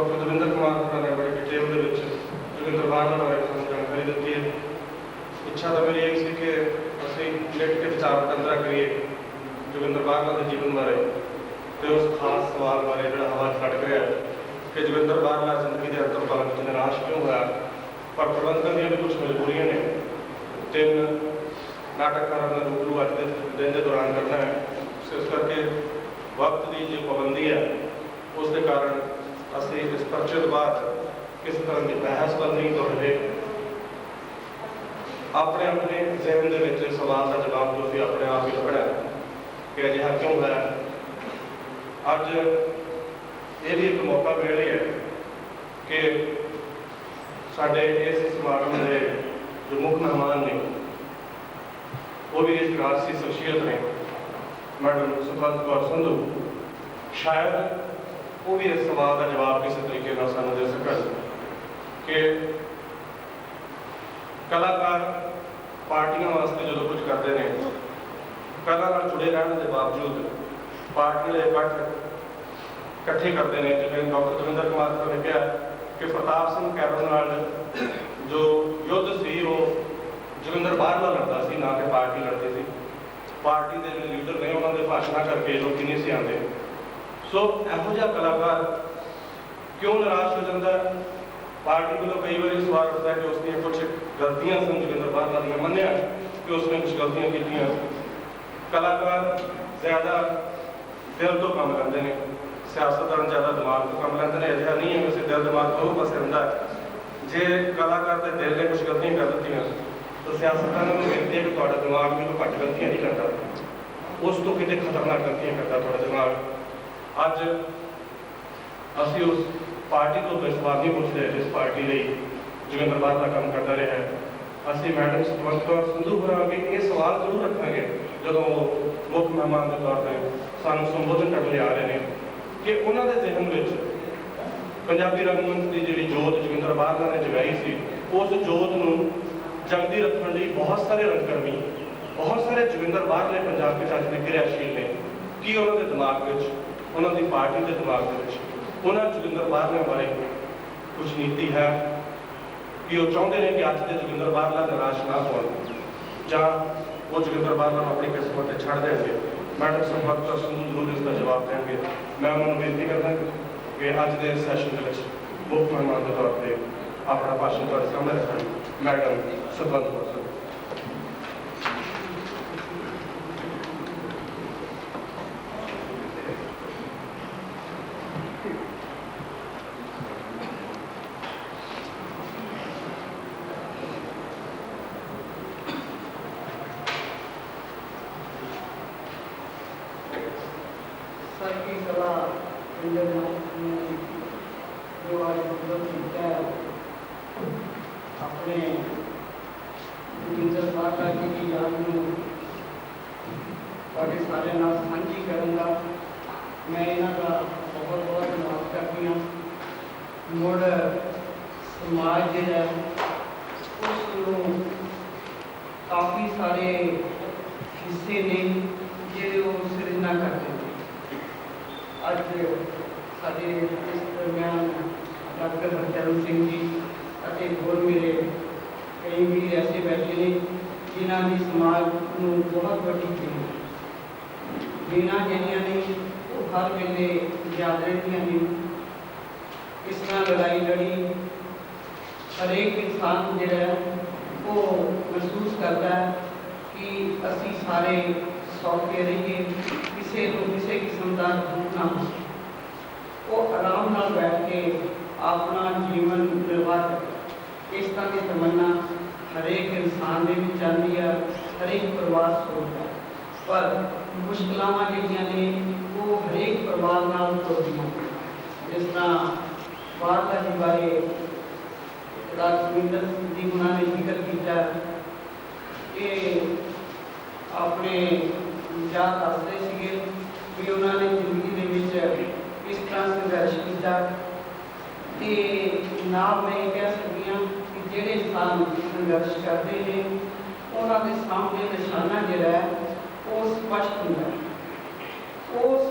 Doctor Davinder Kumar ਹੋਰਾਂ ਨੇ ਬੜੀ ਡਿਟੇਲ ਦੇ ਵਿੱਚ ਜੋਗਿੰਦਰ ਬਾਰਲਾ ਬਾਰੇ ਸਾਨੂੰ ਜਾਣਕਾਰੀ ਦਿੱਤੀ ਹੈ। ਇੱਛਾ ਤਾਂ ਮੇਰੀ ਇਹ ਸੀ ਕਿ ਅਸੀਂ ਲਿਖ ਵਿਚਾਰ ਵਟਾਂਦਰਾ ਕਰੀਏ ਜੋਗਿੰਦਰ ਬਾਰਲਾ ਦੇ ਜੀਵਨ ਬਾਰੇ ਤੇ ਉਸ ਖਾਸ ਸਵਾਲ ਬਾਰੇ ਜਿਹੜਾ ਹਵਾ ਛੱਡ ਰਿਹਾ ਕਿ ਜੋਗਿੰਦਰ ਬਾਰਲਾ ਜ਼ਿੰਦਗੀ ਦੇ ਅੰਤਰ ਭਾਗ ਵਿੱਚ ਨਿਰਾਸ਼ ਕਿਉਂ ਹੋਇਆ? ਪਰ ਪ੍ਰਬੰਧਕਾਂ ਦੀਆਂ ਵੀ ਕੁਝ ਮਜਬੂਰੀਆਂ ਨੇ। ਤਿੰਨ ਨਾਟਕਕਾਰਾਂ ਦਾ ਰੂਬਰੂ ਅੱਜ ਦੇ ਦਿਨ ਦੇ ਦੌਰਾਨ ਕਰਨਾ ਹੈ। ਇਸ ਕਰਕੇ ਵਕਤ ਦੀ ਜੋ ਪਾਬੰਦੀ ਹੈ, ਉਸ ਦੇ ਕਾਰਨ ਅਸੀਂ ਇਸ ਪਰਚੇ ਤੋਂ ਬਾਅਦ ਕਿਸੇ ਤਰ੍ਹਾਂ ਦੀ ਬਹਿਸ ਵੱਲ ਨਹੀਂ ਤੁਰ ਆਪਣੇ ਆਪਣੇ ਜ਼ਿਹਨ ਦੇ ਵਿੱਚ ਸਵਾਲ ਦਾ ਜਵਾਬ ਜੋ ਆਪਣੇ ਆਪ ਹੀ ਲੱਭਣਾ ਹੈ ਕਿ ਅਜਿਹਾ ਕਿਉਂ ਹੋਇਆ? ਅੱਜ ਇਹ ਵੀ ਇੱਕ ਮੌਕਾ ਮਿਲ ਰਿਹਾ ਹੈ ਕਿ ਸਾਡੇ ਇਸ ਸਮਾਗਮ ਦੇ ਜੋ ਮੁੱਖ ਮਹਿਮਾਨ ਨੇ, ਉਹ ਵੀ ਇਸ ਰਾਜਸੀ ਸ਼ਖਸੀਅਤ ਨੇ। ਮੈਡਮ ਸੁਖਵੰਤ ਕੌਰ ਸੰਧੂ, ਸ਼ਾਇਦ ਉਹ ਵੀ ਇਸ ਸਵਾਲ ਦਾ ਜਵਾਬ ਕਿਸੇ ਤਰੀਕੇ ਨਾਲ ਸਾਨੂੰ ਦੇ ਸਕਣ। ਕਿ ਕਲਾਕਾਰ ਪਾਰਟੀਆਂ ਵਾਸਤੇ ਜਦੋਂ ਕੁਝ ਕਰਦੇ ਨੇ, ਕਲਾ ਨਾਲ ਜੁੜੇ ਰਹਿਣ ਦੇ ਬਾਵਜੂਦ ਪਾਰਟੀ ਦੇ ਇਕੱਠ ਇਕੱਠੇ ਕਰਦੇ ਨੇ। ਜਿਵੇਂ ਡਾਕਟਰ ਦਵਿੰਦਰ ਕੁਮਾਰ ਸਾਹਿਬ ਨੇ ਕਿਹਾ ਕਿ ਪ੍ਰਤਾਪ ਸਿੰਘ ਕੈਰੋਂ ਨਾਲ ਜੋ ਯੁੱਧ ਸੀ, ਉਹ ਜੋਗਿੰਦਰ ਬਾਹਰਲਾ ਲੜਦਾ ਸੀ, ਨਾ ਕਿ ਪਾਰਟੀ ਲੜਦੀ ਸੀ। ਪਾਰਟੀ ਦੇ ਜਿਹੜੇ ਲੀਡਰ ਨੇ, ਉਹਨਾਂ ਦੇ ਭਾਸ਼ਣਾਂ ਕਰਕੇ ਲੋਕੀ ਨਹੀਂ ਸੀ ਆਉਂਦੇ। ਸੋ ਇਹੋ ਜਿਹਾ ਕਲਾਕਾਰ ਕਿਉਂ ਨਿਰਾਸ਼ ਹੋ ਜਾਂਦਾ? ਪਾਰਟੀ ਵੱਲੋਂ ਕਈ ਵਾਰੀ ਸਵਾਲ ਉੱਠਦਾ ਕਿ ਉਸ ਦੀਆਂ ਕੁਝ ਗਲਤੀਆਂ ਸਨ, ਜੋਗਿੰਦਰ ਬਾਹਰਲਾ ਦੀਆਂ, ਮੰਨਿਆ ਕਿ ਉਸ ਨੇ ਕੁਝ ਗਲਤੀਆਂ ਕੀਤੀਆਂ। ਕਲਾਕਾਰ ਜ਼ਿਆਦਾ ਦਿਲ ਤੋਂ ਕੰਮ ਕਰਦੇ ਨੇ ਸਿਆਸਤਦਾਨ ਜ਼ਿਆਦਾ ਦਿਮਾਗ ਤੋਂ ਕੰਮ ਲੈਂਦੇ ਨੇ, ਅਜਿਹਾ ਨਹੀਂ ਹੈ ਕਿ ਉਸੇ ਦਿਲ ਦਿਮਾਗ ਤੋਂ ਉਹ ਪਾਸੇ ਹੁੰਦਾ ਜੇ ਕਲਾਕਾਰ ਦੇ ਦਿਲ ਨੇ ਕੁਝ ਗਲਤੀਆਂ ਕਰ ਦਿੱਤੀਆਂ, ਤਾਂ ਸਿਆਸਤਦਾਨ ਨੂੰ ਬੇਨਤੀ ਹੈ ਕਿ ਤੁਹਾਡਾ ਦਿਮਾਗ ਵੀ ਤੋਂ ਘੱਟ ਗਲਤੀਆਂ ਨਹੀਂ ਕਰਦਾ। ਉਸ ਤੋਂ ਕਿਤੇ ਖਤਰਨਾਕ ਗਲਤੀਆਂ ਕਰਦਾ ਤੁਹਾਡਾ ਦਿਮਾਗ। ਅੱਜ ਅਸੀਂ ਉਸ ਪਾਰਟੀ ਤੋਂ ਕੋਈ ਸਵਾਲ ਨਹੀਂ ਪੁੱਛਦੇ ਜਿਸ ਪਾਰਟੀ ਲਈ ਜੋਗਿੰਦਰ ਬਾਦ ਦਾ ਕੰਮ ਕਰਦਾ ਰਿਹਾ ਹੈ। ਅਸੀਂ ਮੈਡਮ ਸੁਖਵੰਤ ਕੌਰ ਸੰਧੂ ਹੋਰਾਂ ਅੱਗੇ ਇਹ ਸਵਾਲ ਜ਼ਰੂਰ ਰੱਖਾਂਗੇ, ਜਦੋਂ ਉਹ ਮੁੱਖ ਮਹਿਮਾਨ ਦੇ ਤੌਰ ਤੇ ਸਾਨੂੰ ਸੰਬੋਧਨ ਕਰਨ ਲਈ ਆ ਰਹੇ ਨੇ, ਕਿ ਉਹਨਾਂ ਦੇ ਜ਼ਿਹਨ ਵਿੱਚ ਪੰਜਾਬੀ ਰੰਗਮੰਚ ਦੀ ਜਿਹੜੀ ਜੋਤ ਜੋਗਿੰਦਰ ਬਾਦਲਾ ਨੇ ਜਗਾਈ ਸੀ, ਉਸ ਜੋਤ ਨੂੰ ਜਗਦੀ ਰੱਖਣ ਲਈ ਬਹੁਤ ਸਾਰੇ ਰੰਗਕਰਮੀ, ਬਹੁਤ ਸਾਰੇ ਜੋਗਿੰਦਰ ਬਾਹਰਲੇ ਪੰਜਾਬ ਵਿੱਚ ਅੱਜ ਦੇ ਕਿਰਿਆਸ਼ੀਲ ਨੇ। ਕੀ ਉਹਨਾਂ ਦੇ ਦਿਮਾਗ ਵਿੱਚ ਉਹਨਾਂ ਦੀ ਪਾਰਟੀ ਦੇ ਦਿਮਾਗ ਦੇ ਵਿੱਚ। ਉਹਨਾਂ ਜੋਗਿੰਦਰ ਬਾਦਲੇ ਬਾਰੇ ਕੁਝ ਨੀਤੀ ਹੈ ਕਿ ਉਹ ਚਾਹੁੰਦੇ ਨੇ ਕਿ ਅੱਜ ਦੇ ਜੋਗਿੰਦਰ ਬਾਦਲਾ ਨਿਰਾਸ਼ ਨਾ ਹੋਣ ਜਾਂ ਉਹ ਜੋਗਿੰਦਰ ਬਾਦਲਾ ਨੂੰ ਆਪਣੀ ਕਿਸਮਤ ਤੇ ਛੱਡ ਦੇਣਗੇ। ਮੈਡਮ ਸੰਪਰਕ ਤੋਂ ਜ਼ਰੂਰ ਇਸ ਦਾ ਜਵਾਬ ਦੇਣਗੇ। ਮੈਂ ਉਹਨਾਂ ਨੂੰ ਬੇਨਤੀ ਕਰਦਾ ਕਿ ਅੱਜ ਦੇ ਸੈਸ਼ਨ ਦੇ ਵਿੱਚ ਮੁੱਖ ਮਹਿਮਾਨ ਦੇ ਤੌਰ ਤੇ ਆਪਣਾ ਭਾਸ਼ਣ ਤੁਹਾਡੇ ਸਾਹਮਣੇ ਰੱਖਣ। ਮੈਡਮ ਸੁਖਵੰਤ ਸਰ ਕੀ ਕਲਾ ਇੰਜਨ ਨੂੰ ਜੋ ਅੱਜ ਮਤਲਬ ਕੀਤਾ ਆਪਣੇ ਗੁਰਿੰਦਰ ਸਾਹਿਬ ਦਾ ਕੀ ਗਿਆਨ ਨੂੰ ਤੁਹਾਡੇ ਸਾਰੇ ਨਾਲ ਸਾਂਝੀ ਕਰਨ ਦਾ ਮੈਂ ਇਹਨਾਂ ਦਾ ਬਹੁਤ ਬਹੁਤ ਧੰਨਵਾਦ ਕਰਦੀ ਹਾਂ। ਮੁੜ ਸਮਾਜ ਜਿਹੜਾ ਉਸ ਨੂੰ ਕਾਫੀ ਸਾਰੇ ਹਿੱਸੇ ਨੇ ਜਿਹੜੇ ਉਹ ਸਿਰਜਣਾ ਕਰਦੇ ਅੱਜ ਸਾਡੇ ਇਸ ਦਰਮਿਆਨ ਡਾਕਟਰ ਹਰਚਰਨ ਸਿੰਘ ਜੀ ਅਤੇ ਹੋਰ ਮੇਰੇ ਕਈ ਵੀ ਐਸੇ ਬੈਠੇ ਨੇ ਜਿਨ੍ਹਾਂ ਦੀ ਸਮਾਜ ਨੂੰ ਬਹੁਤ ਵੱਡੀ ਦੇਣ ਦੇਣਾ ਜਿਹੜੀਆਂ ਨੇ ਉਹ ਹਰ ਵੇਲੇ ਯਾਦ ਰਹਿੰਦੀਆਂ ਨੇ। ਇਸ ਤਰ੍ਹਾਂ ਲੜਾਈ ਲੜੀ ਹਰੇਕ ਇਨਸਾਨ ਜਿਹੜਾ ਹੈ, ਉਹ ਮਹਿਸੂਸ ਕਰਦਾ ਕਿ ਅਸੀਂ ਸਾਰੇ ਸੌਖੇ ਰਹੀਏ ਕਿਸੇ ਨੂੰ ਕਿਸੇ ਕਿਸਮ ਦਾ ਦੁੱਖ ਨਾ ਹੋਵੇ ਉਹ ਆਰਾਮ ਨਾਲ ਬੈਠ ਕੇ ਆਪਣਾ ਜੀਵਨ ਨਿਰਵਾਹ ਕਰੇ ਇਸ ਤਰ੍ਹਾਂ ਦੀ ਤਮੰਨਾ ਹਰੇਕ ਇਨਸਾਨ ਦੇ ਵਿੱਚ ਆਉਂਦੀ ਹੈ ਹਰੇਕ ਪਰਿਵਾਰ ਸੋਚਦਾ ਹੈ। ਪਰ ਮੁਸ਼ਕਲਾਂ ਜਿਹੜੀਆਂ ਨੇ ਉਹ ਹਰੇਕ ਪਰਿਵਾਰ ਨਾਲ ਤੁਰਦੀਆਂ ਜਿਸ ਤਰ੍ਹਾਂ ਬਾਦਲਾ ਜੀ ਬਾਰੇ ਰਾਜਵਿੰਦਰ ਜੀ ਉਹਨਾਂ ਨੇ ਜ਼ਿਕਰ ਕੀਤਾ ਕਿ ਆਪਣੇ ਜਾਂ ਦੱਸਦੇ ਸੀਗੇ ਵੀ ਉਹਨਾਂ ਨੇ ਜ਼ਿੰਦਗੀ ਦੇ ਵਿੱਚ ਇਸ ਤਰ੍ਹਾਂ ਸੰਘਰਸ਼ ਕੀਤਾ। ਤੇ ਨਾਲ ਮੈਂ ਇਹ ਕਹਿ ਸਕਦੀ ਹਾਂ ਕਿ ਜਿਹੜੇ ਇਨਸਾਨ ਸੰਘਰਸ਼ ਕਰਦੇ ਨੇ, ਉਹਨਾਂ ਦੇ ਸਾਹਮਣੇ ਨਿਸ਼ਾਨਾ ਜਿਹੜਾ ਹੈ, ਉਹ ਸਪਸ਼ਟ ਹੁੰਦਾ ਹੈ। ਉਸ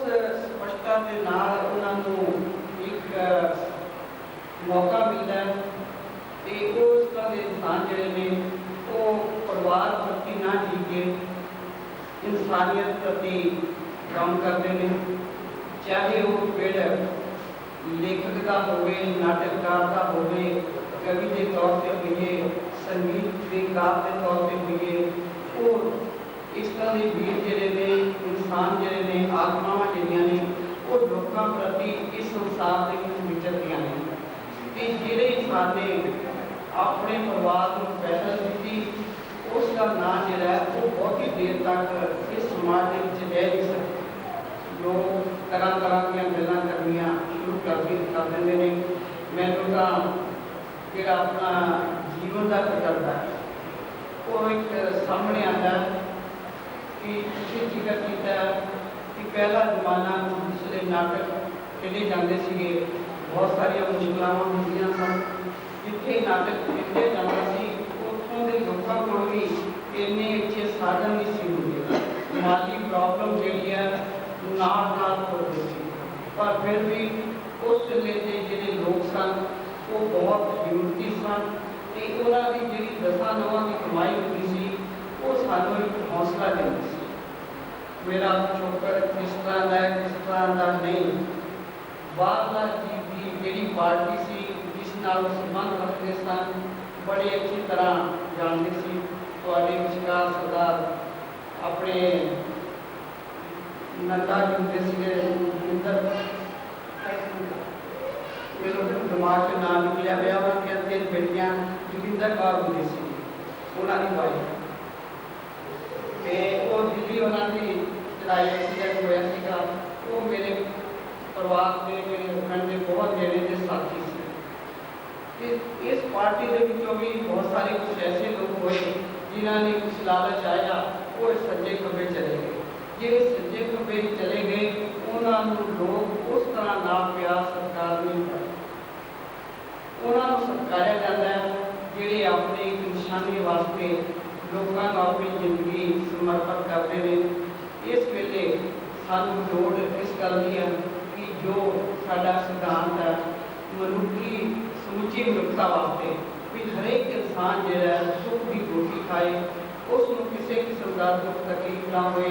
ਸਪਸ਼ਟਤਾ ਦੇ ਨਾਲ ਉਹਨਾਂ ਨੂੰ ਇੱਕ ਮੌਕਾ ਮਿਲਦਾ ਹੈ ਤੇ ਉਸ ਤਰ੍ਹਾਂ ਦੇ ਇਨਸਾਨ ਜਿਹੜੇ ਨੇ, ਉਹ ਪਰਿਵਾਰ ਪ੍ਰਤੀ ਨਾ ਜੀ ਕੇ ਇਨਸਾਨੀਅਤ ਪ੍ਰਤੀ ਕੰਮ ਕਰਦੇ ਨੇ। ਚਾਹੇ ਉਹ ਪਿੜ ਲੇਖਕ ਦਾ ਹੋਵੇ, ਨਾਟਕਕਾਰ ਦਾ ਹੋਵੇ, ਕਵੀ ਦੇ ਤੌਰ ਤੇ ਹੋਈਏ, ਸੰਗੀਤ ਦੇ ਕਾਰ ਦੇ ਤੌਰ ਤੇ ਹੋਈਏ, ਉਹ ਇਸ ਤਰ੍ਹਾਂ ਦੇ ਵੀਰ ਜਿਹੜੇ ਨੇ, ਇਨਸਾਨ ਜਿਹੜੇ ਨੇ, ਆਤਮਾਵਾਂ ਜਿਹੜੀਆਂ ਨੇ, ਉਹ ਲੋਕਾਂ ਪ੍ਰਤੀ ਇਸ ਸੰਸਾਰ ਦੇ ਵਿੱਚ ਵਿਚਰਦੀਆਂ ਨੇ। ਤੇ ਜਿਹੜੇ ਇਨਸਾਨ ਨੇ ਆਪਣੇ ਪਰਿਵਾਰ ਨੂੰ ਪਹਿਲ ਦਿੱਤੀ ਉਸ ਦਾ ਨਾਂ ਜਿਹੜਾ ਹੈ ਉਹ ਬਹੁਤੀ ਦੇਰ ਤੱਕ ਇਸ ਸਮਾਜ ਦੇ ਵਿੱਚ ਰਹਿ ਨਹੀਂ ਸਕਦਾ। ਲੋਕ ਤਰ੍ਹਾਂ ਤਰ੍ਹਾਂ ਦੀਆਂ ਗੱਲਾਂ ਕਰਨੀਆਂ ਸ਼ੁਰੂ ਕਰ ਕਰ ਦਿੰਦੇ ਨੇ। ਮੈਨੂੰ ਤਾਂ ਜਿਹੜਾ ਆਪਣਾ ਜੀਵਨ ਦਾ ਤਜਰਬਾ ਹੈ, ਉਹ ਇੱਕ ਸਾਹਮਣੇ ਆਉਂਦਾ ਕਿ ਤੁਸੀਂ ਜ਼ਿਕਰ ਕੀਤਾ ਕਿ ਪਹਿਲਾ ਜ਼ਮਾਨਾ ਜਿਸ ਦੇ ਨਾਟਕ ਖੇਡੇ ਜਾਂਦੇ ਸੀਗੇ, ਬਹੁਤ ਸਾਰੀਆਂ ਮੁਸ਼ਕਲਾਂ ਹੁੰਦੀਆਂ ਸਨ। ਜਿੱਥੇ ਨਾਟਕ ਖੇਡਿਆ ਜਾਂਦਾ ਸੀ ਲੋਕਾਂ ਕੋਲ ਵੀ ਇੰਨੇ ਅੱਛੇ ਸਾਧਨ ਨਹੀਂ ਸੀ ਹੁੰਦੇ। ਮਾਲੀ ਪ੍ਰੋਬਲਮ ਜਿਹੜੀ ਹੈ ਨਾਲ ਨਾਲ ਹੁੰਦੀ ਸੀ। ਪਰ ਫਿਰ ਵੀ ਉਸ ਵੇਲੇ ਦੇ ਜਿਹੜੇ ਲੋਕ ਸਨ ਉਹ ਬਹੁਤ ਜ਼ਰੂਰਤੀ ਸਨ ਤੇ ਉਹਨਾਂ ਦੀ ਜਿਹੜੀ ਦਸਾਂ ਨਵਾਂ ਦੀ ਕਮਾਈ ਹੁੰਦੀ ਸੀ ਉਹ ਸਾਨੂੰ ਇੱਕ ਹੌਸਲਾ ਦਿੰਦੀ ਸੀ। ਮੇਰਾ ਚੋਕਰ ਕਿਸ ਤਰ੍ਹਾਂ ਦਾ ਹੈ, ਕਿਸ ਤਰ੍ਹਾਂ ਦਾ ਨਹੀਂ। ਬਾਹਰਲਾ ਜੀ ਦੀ ਜਿਹੜੀ ਪਾਰਟੀ ਸੀ ਜਿਸ ਨਾਲ ਸੰਬੰਧ ਰੱਖਦੇ ਸਨ ਬੜੇ ਅੱਛੀ ਤਰ੍ਹਾਂ ਜਾਣਦੇ ਸੀ। ਤੁਹਾਡੇ ਵਿਚਕਾਰ ਸਰਦਾਰ ਆਪਣੇ ਨੰਦਾ ਜੀ ਸੀਗੇ ਜਿੰਦਰ ਮੈਨੂੰ ਦਿਮਾਗ 'ਚ ਨਾਮ ਨਿਕਲਿਆ ਪਿਆ, ਉਹ ਕਿ ਤਿੰਨ ਬੇਟੀਆਂ ਜੋਗਿੰਦਰ ਕੌਰ ਹੁੰਦੀ ਸੀ, ਉਹਨਾਂ ਦੀ ਵਾਈਫ। ਤੇ ਉਹ ਦਿੱਲੀ ਉਹਨਾਂ ਦੀ ਚੜਾਈ ਐਕਸੀਡੈਂਟ ਹੋਇਆ ਸੀਗਾ। ਉਹ ਮੇਰੇ ਪਰਿਵਾਰ ਦੇ, ਮੇਰੇ ਹਸਬੰਡ ਦੇ ਬਹੁਤ ਨੇੜੇ ਦੇ ਸਾਥੀ ਸੀ ਇਸ ਪਾਰਟੀ ਦੇ ਵਿੱਚੋਂ ਵੀ ਬਹੁਤ ਸਾਰੇ ਕੁਝ ਐਸੇ ਲੋਕ ਹੋਏ ਜਿਨ੍ਹਾਂ ਨੇ ਕੁਝ ਲਾਲਚ ਆਇਆ ਉਹ ਸੱਜੇ ਖੱਬੇ ਚਲੇ ਗਏ। ਜਿਹੜੇ ਸੱਜੇ ਖੱਬੇ ਚਲੇ ਗਏ, ਉਹਨਾਂ ਨੂੰ ਲੋਕ ਉਸ ਤਰ੍ਹਾਂ ਨਾ ਪਿਆਰ ਸਤਿਕਾਰ ਨਹੀਂ ਕਰਦੇ। ਉਹਨਾਂ ਨੂੰ ਸਤਿਕਾਰਿਆ ਜਾਂਦਾ ਹੈ, ਜਿਹੜੇ ਆਪਣੇ ਇੱਕ ਨਿਸ਼ਾਨੇ ਵਾਸਤੇ ਲੋਕਾਂ ਨੂੰ ਆਪਣੀ ਜ਼ਿੰਦਗੀ ਸਮਰਪਿਤ ਕਰਦੇ ਨੇ। ਇਸ ਵੇਲੇ ਸਾਨੂੰ ਲੋੜ ਇਸ ਗੱਲ ਦੀ ਹੈ ਕਿ ਜੋ ਸਾਡਾ ਸਿਧਾਂਤ ਹੈ, ਮਨੁੱਖੀ ਸਮੁੱਚੀ ਮਨੁੱਖਤਾ ਵਾਸਤੇ ਵੀ ਹਰੇਕ ਇਨਸਾਨ ਜਿਹੜਾ ਹੈ ਸੁੱਖ ਦੀ ਰੋਟੀ ਖਾਏ ਉਸ ਨੂੰ ਕਿਸੇ ਕਿਸਮ ਦਾ ਦੁੱਖ ਤਕਲੀਫ ਨਾ ਹੋਏ।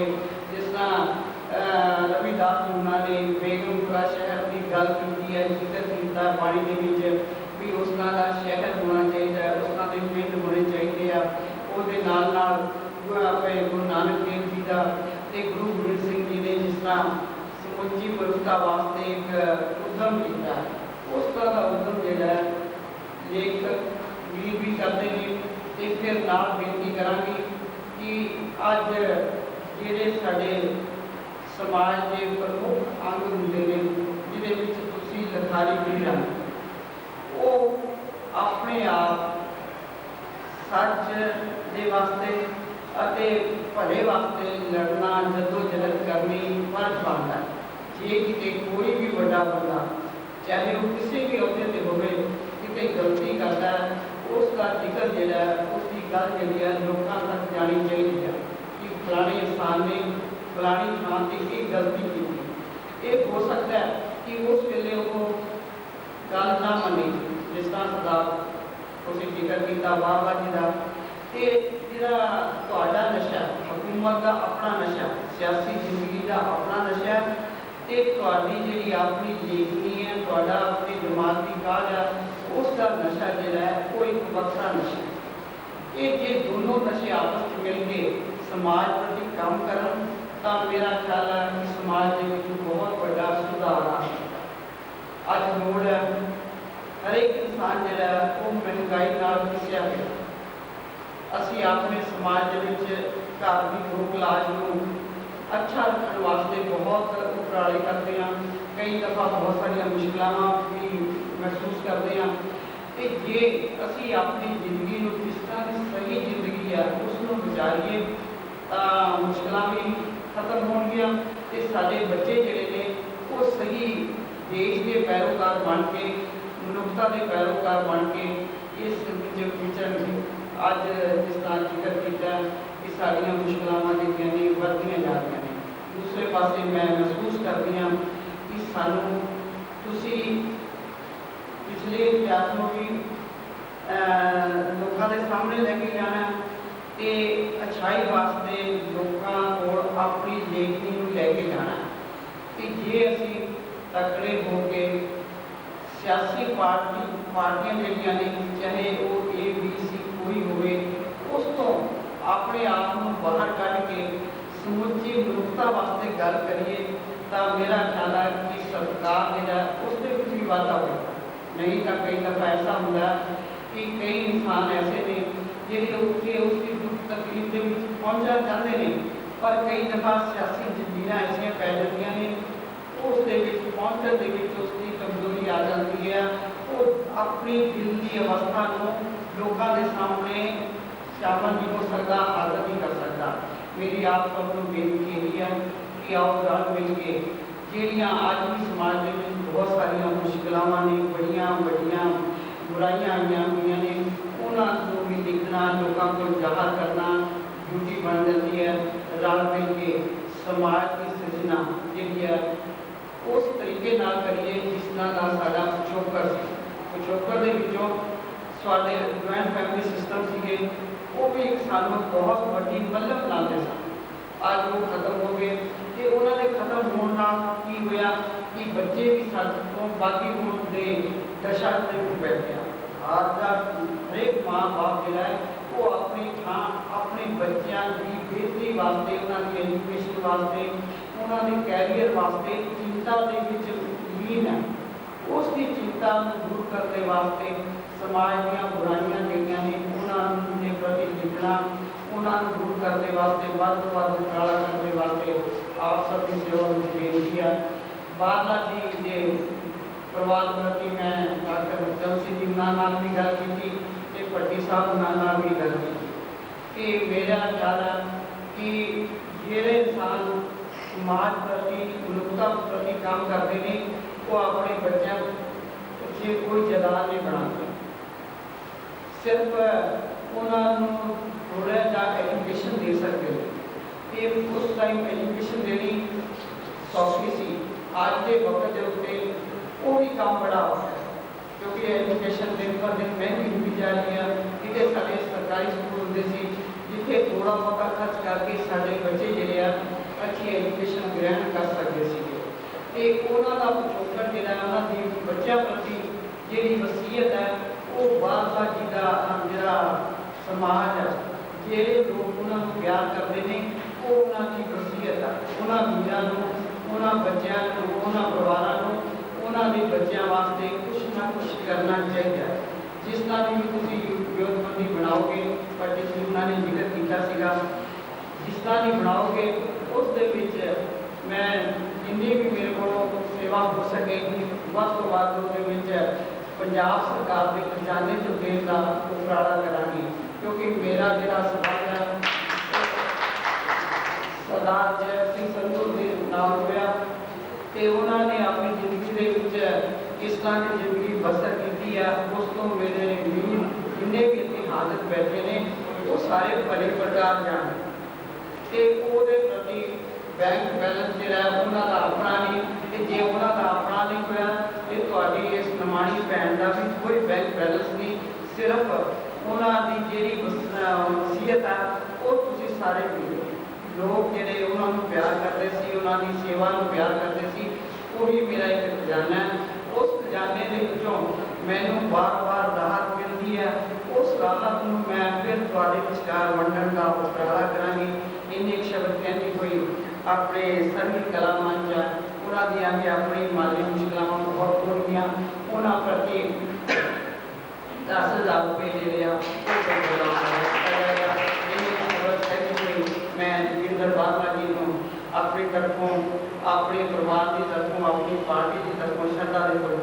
ਜਿਸ ਤਰ੍ਹਾਂ ਰਵਿਦਾਸ ਜੀ ਉਹਨਾਂ ਨੇ ਬੇਗਮਪੁਰਾ ਸ਼ਹਿਰ ਦੀ ਗੱਲ ਕੀਤੀ ਹੈ, ਜ਼ਿਕਰ ਕੀਤਾ ਬਾਣੀ ਦੇ ਵਿੱਚ ਵੀ ਉਸ ਤਰ੍ਹਾਂ ਦਾ ਸ਼ਹਿਰ ਹੋਣਾ ਚਾਹੀਦਾ ਹੈ, ਉਸ ਤਰ੍ਹਾਂ ਦੇ ਪਿੰਡ ਹੋਣੇ ਚਾਹੀਦੇ ਆ। ਉਹਦੇ ਨਾਲ ਨਾਲ ਗੁਰੂ ਗੁਰੂ ਨਾਨਕ ਦੇਵ ਜੀ ਦਾ ਤੇ ਗੁਰੂ ਗੋਬਿੰਦ ਸਿੰਘ ਜੀ ਨੇ ਜਿਸ ਤਰ੍ਹਾਂ ਸਮੁੱਚੀ ਮਨੁੱਖਤਾ ਵਾਸਤੇ ਇੱਕ, ਉਦਮ ਕੀਤਾ। ਹੈ ਤਰ੍ਹਾਂ ਦਾ ਉਦਮ ਜਿਹੜਾ ਹੈ ਲੇਖ ਵੀਰ ਵੀ ਕਰਦੇ ਨੇ ਤੇ ਫਿਰ ਨਾਲ ਬੇਨਤੀ ਕਰਾਂਗੀ ਕਿ ਅੱਜ ਜਿਹੜੇ ਸਾਡੇ ਸਮਾਜ ਦੇ ਪ੍ਰਮੁੱਖ ਅੰਗ ਹੁੰਦੇ ਨੇ ਜਿਹਦੇ ਵਿੱਚ ਤੁਸੀਂ ਲਖਾਰੀ ਵੀ ਹਨ ਉਹ ਆਪਣੇ ਆਪ ਸੱਚ ਦੇ ਵਾਸਤੇ ਅਤੇ ਭਲੇ ਵਾਸਤੇ ਲੜਨਾ ਜਦੋਂ ਜਹਿਦ ਕਰਨੀ ਫਰਜ਼ ਬਣਦਾ ਹੈ। ਜੇ ਕਿਤੇ ਕੋਈ ਵੀ ਵੱਡਾ ਬੰਦਾ ਚਾਹੇ ਉਹ ਕਿਸੇ ਵੀ ਅਹੁਦੇ ਤੇ ਹੋਵੇ, ਕਿਤੇ ਗਲਤੀ ਕਰਦਾ ਹੈ ਉਸ ਦਾ ਜ਼ਿਕਰ ਜਿਹੜਾ, ਉਸ ਦੀ ਗੱਲ ਜਿਹੜੀ ਹੈ ਲੋਕਾਂ ਤੱਕ ਜਾਣੀ ਚਾਹੀਦੀ ਹੈ ਕਿ ਫਲਾਣੇ ਇਨਸਾਨ ਨੇ ਫਲਾਣੀ ਥਾਂ ਤੇ ਇਹ ਗਲਤੀ ਕੀਤੀ। ਇਹ ਹੋ ਸਕਦਾ ਹੈ ਕਿ ਉਸ ਵੇਲੇ ਉਹ ਗੱਲ ਨਾ ਮੰਨੇ, ਜਿਸ ਤਰ੍ਹਾਂ ਸਰਦਾਰ ਤੁਸੀਂ ਜ਼ਿਕਰ ਕੀਤਾ ਵਾਹ ਵਾਹ ਜੀ ਦਾ। ਤੇ ਜਿਹੜਾ ਤੁਹਾਡਾ ਨਸ਼ਾ, ਹਕੂਮਤ ਦਾ ਆਪਣਾ ਨਸ਼ਾ, ਸਿਆਸੀ ਜ਼ਿੰਦਗੀ ਦਾ ਆਪਣਾ ਨਸ਼ਾ ਤੇ ਤੁਹਾਡੀ ਜਿਹੜੀ ਆਪਣੀ ਜੀਵਨੀ ਹੈ, ਤੁਹਾਡਾ ਆਪਣੀ ਦੀ ਕਾਜ ਹੈ ਉਸ ਦਾ ਨਸ਼ਾ ਜਿਹੜਾ ਹੈ ਉਹ ਇੱਕ ਵੱਖਰਾ ਨਸ਼ਾ ਇਹ ਜੇ ਦੋਨੋਂ ਨਸ਼ੇ ਆਪਸ ਵਿੱਚ ਮਿਲ ਕੇ ਸਮਾਜ ਪ੍ਰਤੀ ਕੰਮ ਕਰਨ, ਤਾਂ ਮੇਰਾ ਖਿਆਲ ਹੈ ਕਿ ਸਮਾਜ ਦੇ ਵਿੱਚ ਬਹੁਤ ਵੱਡਾ ਸੁਧਾਰ ਆ ਸਕਦਾ। ਅੱਜ ਲੋੜ ਹੈ ਹਰੇਕ ਇਨਸਾਨ ਜਿਹੜਾ ਉਹ ਮਹਿੰਗਾਈ ਨਾਲ ਪਿਸਿਆ ਹੋਇਆ ਅਸੀਂ ਆਪਣੇ ਸਮਾਜ ਦੇ ਵਿੱਚ ਘਰ ਦੀ ਲੋਕ ਲਾਜ ਨੂੰ ਅੱਛਾ ਰੱਖਣ ਵਾਸਤੇ ਬਹੁਤ ਉਪਰਾਲੇ ਕਰਦੇ ਹਾਂ। ਕਈ ਦਫਾ ਬਹੁਤ ਸਾਰੀਆਂ ਮੁਸ਼ਕਲਾਂ ਵੀ ਮਹਿਸੂਸ ਕਰਦੇ ਹਾਂ। ਤੇ ਜੇ ਅਸੀਂ ਆਪਣੀ ਜ਼ਿੰਦਗੀ ਨੂੰ ਜਿਸ ਤਰ੍ਹਾਂ ਦੀ ਸਹੀ ਜ਼ਿੰਦਗੀ ਆ, ਉਸ ਨੂੰ ਗੁਜ਼ਾਰੀਏ, ਤਾਂ ਮੁਸ਼ਕਲਾਂ ਵੀ ਖਤਮ ਹੋਣਗੀਆਂ ਤੇ ਸਾਡੇ ਬੱਚੇ ਜਿਹੜੇ ਨੇ, ਉਹ ਸਹੀ ਦੇਸ਼ ਦੇ ਪੈਰੋਕਾਰ ਬਣ ਕੇ, ਮਨੁੱਖਤਾ ਦੇ ਪੈਰੋਕਾਰ ਬਣ ਕੇ ਇਸ ਵਿੱਚ ਵਿਚਰਨਗੇ ਅੱਜ ਜਿਸ ਤਰ੍ਹਾਂ ਜ਼ਿਕਰ ਕੀਤਾ ਕਿ ਸਾਡੀਆਂ ਮੁਸ਼ਕਲਾਵਾਂ ਜਿਹੜੀਆਂ ਨੇ, ਵੱਧਦੀਆਂ ਜਾ ਰਹੀਆਂ ਨੇ। ਦੂਸਰੇ ਪਾਸੇ ਮੈਂ ਮਹਿਸੂਸ ਕਰਦੀ ਹਾਂ ਕਿ ਸਾਨੂੰ ਤੁਸੀਂ ਪਿਛਲੇ ਇਤਿਹਾਸ ਨੂੰ ਵੀ ਲੋਕਾਂ ਦੇ ਸਾਹਮਣੇ ਲੈ ਕੇ ਜਾਣਾ ਤੇ ਅਛਾਈ ਵਾਸਤੇ ਲੋਕਾਂ ਕੋਲ ਆਪਣੀ ਲੇਖਣੀ ਨੂੰ ਲੈ ਕੇ ਜਾਣਾ। ਕਿ ਜੇ ਅਸੀਂ ਤਕੜੇ ਹੋ ਕੇ ਸਿਆਸੀ ਪਾਰਟੀ, ਪਾਰਟੀਆਂ ਜਿਹੜੀਆਂ ਨੇ, ਚਾਹੇ ਉਹ ਏ ਬੀ ਸੀ ਕੋਈ ਹੋਵੇ, ਉਸ ਤੋਂ ਆਪਣੇ ਆਪ ਨੂੰ ਬਾਹਰ ਕੱਢ ਕੇ ਸਮੁੱਚੀ ਮਨੁੱਖਤਾ ਵਾਸਤੇ ਗੱਲ ਕਰੀਏ ਤਾਂ ਮੇਰਾ ਖਿਆਲ ਹੈ ਕਿ ਸਰਕਾਰ ਜਿਹੜਾ ਉਸ ਦੇ ਵਿੱਚ ਵੀ ਵਾਧਾ ਹੋਵੇਗਾ ਨਹੀਂ ਤਾਂ ਕਈ ਦਫਾ ਐਸਾ ਹੁੰਦਾ ਕਿ ਕਈ ਇਨਸਾਨ ਐਸੇ ਨੇ ਜਿਹੜੇ ਉੱਥੇ ਉਸ ਦੀ ਦੁੱਖ ਤਕਲੀਫ ਦੇ ਵਿੱਚ ਪਹੁੰਚਣਾ ਚਾਹੁੰਦੇ ਨੇ ਪਰ ਕਈ ਦਫਾ ਸਿਆਸੀ ਜ਼ਮੀਨਾਂ ਐਸੀਆਂ ਪੈ ਜਾਂਦੀਆਂ ਨੇ ਉਸ ਦੇ ਵਿੱਚ ਪਹੁੰਚਣ ਦੇ ਵਿੱਚ ਉਸ ਦੀ ਕਮਜ਼ੋਰੀ ਆ ਜਾਂਦੀ ਹੈ ਉਹ ਆਪਣੀ ਦਿਲ ਦੀ ਅਵਸਥਾ ਨੂੰ ਲੋਕਾਂ ਦੇ ਸਾਹਮਣੇ ਸ਼ਾਮਲ ਨਹੀਂ ਹੋ ਸਕਦਾ ਹਾਜ਼ਰ ਨਹੀਂ ਕਰ ਸਕਦਾ ਮੇਰੀ ਆਪ ਸਭ ਨੂੰ ਬੇਨਤੀ ਹੈਗੀ ਹੈ ਕਿ ਆਓ ਰਲ ਮਿਲ ਕੇ ਜਿਹੜੀਆਂ ਅੱਜ ਵੀ ਸਮਾਜ ਦੇ ਵਿੱਚ ਬਹੁਤ ਸਾਰੀਆਂ ਮੁਸ਼ਕਲਾਵਾਂ ਨੇ, ਬੜੀਆਂ ਵੱਡੀਆਂ ਬੁਰਾਈਆਂ ਆਈਆਂ ਹੋਈਆਂ ਨੇ, ਉਹਨਾਂ ਨੂੰ ਵੀ ਦੇਖਣਾ, ਲੋਕਾਂ ਕੋਲ ਜ਼ਾਹਰ ਕਰਨਾ ਡਿਊਟੀ ਬਣ ਜਾਂਦੀ ਹੈ, ਰਲ ਮਿਲ ਕੇ ਸਮਾਜ ਦੀ ਸਿਰਜਣਾ ਜਿਹੜੀ ਹੈ, ਉਸ ਤਰੀਕੇ ਨਾਲ ਕਰੀਏ ਜਿਸ ਨਾਲ ਨਾਲ ਸਾਡਾ ਪਿਛੋਕੜ ਸੀ। ਪਿਛੋਕੜ ਦੇ ਵਿੱਚੋਂ ਸਾਡੇ ਜੁਆਇੰਟ ਫੈਮਿਲੀ ਸਿਸਟਮ ਸੀਗੇ ਉਹ ਵੀ ਸਾਨੂੰ ਬਹੁਤ ਵੱਡੀ ਮੱਲਮ ਲਾਉਂਦੇ ਸਨ। ਅੱਜ ਉਹ ਖਤਮ ਹੋ ਗਏ ਤੇ ਉਹਨਾਂ ਦੇ ਖਤਮ ਹੋਣ ਨਾਲ ਕੀ ਹੋਇਆ ਕਿ ਬੱਚੇ ਵੀ ਸਾਡੇ ਤੋਂ ਬਾਕੀ ਹੋਣ ਦੇ ਦਸ਼ਾ ਦੇ ਵਿੱਚ ਬੈਠੇ ਆ ਅੱਜ ਦਾ ਹਰੇਕ ਮਾਂ ਬਾਪ ਜਿਹੜਾ ਹੈ, ਉਹ ਆਪਣੀ ਥਾਂ, ਆਪਣੇ ਬੱਚਿਆਂ ਦੀ ਬਿਹਤਰੀ ਵਾਸਤੇ, ਉਹਨਾਂ ਦੀ ਐਜੂਕੇਸ਼ਨ ਵਾਸਤੇ, ਉਹਨਾਂ ਦੇ ਕੈਰੀਅਰ ਵਾਸਤੇ ਚਿੰਤਾ ਦੇ ਵਿੱਚ ਲੀਨ ਹੈ। ਉਸ ਦੀ ਚਿੰਤਾ ਨੂੰ ਦੂਰ ਕਰਨ ਦੇ ਵਾਸਤੇ ਸਮਾਜ ਦੀਆਂ ਬੁਰਾਈਆਂ ਜਿਹੜੀਆਂ ਨੇ ਉਹਨਾਂ ਨੂੰ ਦੇ ਪ੍ਰਤੀ ਲਿਖਣਾ, ਉਹਨਾਂ ਨੂੰ ਦੂਰ ਕਰਨ ਦੇ ਵਾਸਤੇ, ਵੱਧ ਤੋਂ ਵੱਧ ਉਪਰਾਲਾ ਕਰਨ ਦੇ ਵਾਸਤੇ ਆਪ ਸਭ ਦੀ ਸੇਵਾ ਵਿੱਚ ਬੇਨਤੀ ਹੈ ਬਾਦਲਾ ਜੀ ਦੇ ਪਰਿਵਾਰ ਪ੍ਰਤੀ ਮੈਂ ਡਾਕਟਰ ਉਤਮ ਸਿੰਘ ਜੀ ਨਾਲ ਵੀ ਗੱਲ ਕੀਤੀ ਤੇ ਭੱਟੀ ਸਾਹਿਬ ਨਾਲ ਨਾਲ ਵੀ ਗੱਲ ਕੀਤੀ ਕਿ ਮੇਰਾ ਖਿਆਲ ਹੈ ਕਿ ਜਿਹੜੇ ਇਨਸਾਨ ਸਮਾਜ ਪ੍ਰਤੀ, ਮਨੁੱਖਤਾ ਪ੍ਰਤੀ ਕੰਮ ਕਰਦੇ ਨੇ, ਉਹ ਆਪਣੇ ਬੱਚਿਆਂ ਪਿੱਛੇ ਕੋਈ ਜਲਾ ਨਹੀਂ ਬਣਾਉਂਦੇ। ਸਿਰਫ ਉਹਨਾਂ ਨੂੰ ਥੋੜਾ ਜਿਹਾ ਐਜੂਕੇਸ਼ਨ ਦੇ ਸਕਦੇ ਨੇ ਤੇ ਉਸ ਟਾਈਮ ਐਜੂਕੇਸ਼ਨ ਦੇਣੀ ਸੌਖੀ ਸੀ। ਅੱਜ ਦੇ ਵਕਤ ਦੇ ਉੱਤੇ ਉਹ ਵੀ ਕੰਮ ਬੜਾ ਹੋ ਗਿਆ ਕਿਉਂਕਿ ਐਜੂਕੇਸ਼ਨ ਦਿਨ ਪਰ ਦਿਨ ਮਹਿੰਗੀ ਹੁੰਦੀ ਜਾ ਰਹੀ ਹੈ ਕਿਤੇ ਸਾਡੇ ਸਰਕਾਰੀ ਸਕੂਲ ਹੁੰਦੇ ਸੀ, ਜਿੱਥੇ ਥੋੜਾ ਬਹੁਤਾ ਖਰਚ ਕਰਕੇ ਸਾਡੇ ਬੱਚੇ ਜਿਹੜੇ ਆ ਅੱਛੀ ਐਜੂਕੇਸ਼ਨ ਗ੍ਰਹਿਣ ਕਰ ਸਕਦੇ ਸੀ ਤੇ ਉਹਨਾਂ ਦਾ ਪਿਛੋਕੜ ਜਿਹੜਾ ਉਹਨਾਂ ਦੀ ਬੱਚਿਆਂ ਪ੍ਰਤੀ ਜਿਹੜੀ ਵਸੀਅਤ ਹੈ, ਉਹ ਬਾਬਾ ਜੀ ਦਾ ਜਿਹੜਾ ਸਮਾਜ ਹੈ, ਜਿਹੜੇ ਲੋਕ ਉਹਨਾਂ ਨੂੰ ਪਿਆਰ ਕਰਦੇ ਨੇ, ਉਹ ਉਹਨਾਂ ਦੀ ਵਸੀਅਤ ਹੈ। ਉਹਨਾਂ ਵੀਰਾਂ ਨੂੰ, ਉਹਨਾਂ ਬੱਚਿਆਂ ਨੂੰ, ਉਹਨਾਂ ਪਰਿਵਾਰਾਂ ਨੂੰ, ਉਹਨਾਂ ਦੇ ਬੱਚਿਆਂ ਵਾਸਤੇ ਕੁਝ ਨਾ ਕੁਝ ਕਰਨਾ ਚਾਹੀਦਾ ਜਿਸ ਨਾਲ ਵੀ ਤੁਸੀਂ ਵਿਉਂਤਬੰਦੀ ਬਣਾਓਗੇ, ਪਰ ਜਿਸ ਨੂੰ ਉਹਨਾਂ ਨੇ ਜ਼ਿਕਰ ਕੀਤਾ ਸੀਗਾ, ਜਿਸ ਤਰ੍ਹਾਂ ਦੀ ਬਣਾਓਗੇ, ਉਸ ਦੇ ਵਿੱਚ ਮੈਂ ਜਿੰਨੀ ਵੀ ਮੇਰੇ ਕੋਲੋਂ ਸੇਵਾ ਹੋ ਸਕੇਗੀ ਵੱਧ ਤੋਂ ਵੱਧ ਉਹਦੇ ਵਿੱਚ ਪੰਜਾਬ ਸਰਕਾਰ ਦੇ ਖਜ਼ਾਨੇ ਤੋਂ ਦੇਣ ਦਾ ਉਪਰਾਲਾ ਕਰਾਂਗੀ, ਕਿਉਂਕਿ ਮੇਰਾ ਜਿਹੜਾ ਸਬੰਧ ਹੈ, ਸਰਦਾਰ ਜੈ ਸਿੰਘ ਸੰਧੂ ਦੇ ਨਾਲ ਹੋਇਆ ਤੇ ਉਹਨਾਂ ਨੇ ਆਪਣੀ ਜ਼ਿੰਦਗੀ ਦੇ ਵਿੱਚ ਇਸ ਤਰ੍ਹਾਂ ਦੀ ਜ਼ਿੰਦਗੀ ਬਸਰ ਕੀਤੀ ਹੈ, ਉਸ ਤੋਂ ਮੇਰੇ ਵੀਰ ਜਿੰਨੇ ਵੀ ਇੱਥੇ ਬੈਠੇ ਨੇ, ਉਹ ਸਾਰੇ ਭਲੇ ਪ੍ਰਕਾਰ ਜਾਣ। ਤੇ ਉਹਦੇ ਪ੍ਰਤੀ ਬੈਂਕ ਬੈਲੈਂਸ ਜਿਹੜਾ ਉਹਨਾਂ ਦਾ ਆਪਣਾ ਨਹੀਂ, ਤੇ ਜੇ ਉਹਨਾਂ ਦਾ ਆਪਣਾ ਨਹੀਂ ਹੋਇਆ ਤੇ ਤੁਹਾਡੀ ਇਸ ਦਾ ਵੀ ਕੋਈ ਬੈਂਕ ਬੈਲੈਂਸ ਨਹੀਂ, ਸਿਰਫ ਉਹਨਾਂ ਦੀ ਜਿਹੜੀ ਵਸੀਅਤ ਹੈ ਉਹ ਤੁਸੀਂ ਸਾਰੇ ਪੀਓ। ਲੋਕ ਜਿਹੜੇ ਉਹਨਾਂ ਨੂੰ ਪਿਆਰ ਕਰਦੇ ਸੀ, ਉਹਨਾਂ ਦੀ ਸੇਵਾ ਨੂੰ ਪਿਆਰ ਕਰਦੇ ਸੀ, ਉਹ ਵੀ ਮੇਰਾ ਇੱਕ ਖਜ਼ਾਨਾ ਹੈ। ਉਸ ਖਜ਼ਾਨੇ ਦੇ ਵਿੱਚੋਂ ਮੈਨੂੰ ਵਾਰ-ਵਾਰ ਰਾਹਤ ਮਿਲਦੀ ਹੈ। ਉਸ ਰਾਹਤ ਨੂੰ ਮੈਂ ਫਿਰ ਤੁਹਾਡੇ ਵਿਚਕਾਰ ਵੰਡਣ ਦਾ ਉਪਰਾਲਾ ਕਰਾਂਗੀ। ਇੰਨੇ ਕੁ ਸ਼ਬਦ ਕਹਿੰਦੀ ਹੋਈ, ਆਪਣੇ ਸਰਵਿਸ ਕਲਾ ਮੰਚ ਉਹਨਾਂ ਦੀਆਂ ਵੀ ਆਪਣੀ ਮਾਲੀ ਮੁਸ਼ਕਲਾਂ ਬਹੁਤ ਹੋਣਗੀਆਂ ਉਹਨਾਂ ਪ੍ਰਤੀ 10000 ਰੁਪਏ ਜਿਹੜੇ ਆ ਉਹ ਪ੍ਰੋਗਰਾਮ ਕਰਾਂਗਾ ਇੰਨੇ ਕੁ ਸ਼ਬਦ ਕਹਿੰਦੀ ਹੋਈ ਮੈਂ ਜਿੰਦਰ ਬਾਬਾ ਜੀ ਨੂੰ ਆਪਣੀ ਤਰਫੋਂ ਆਪਣੇ ਪਰਿਵਾਰ ਦੀ ਤਰਫੋਂ ਆਪਣੀ ਪਾਰਟੀ ਦੀ ਤਰਫੋਂ ਸ਼ਰਧਾ ਦੇ ਫੁੱਲ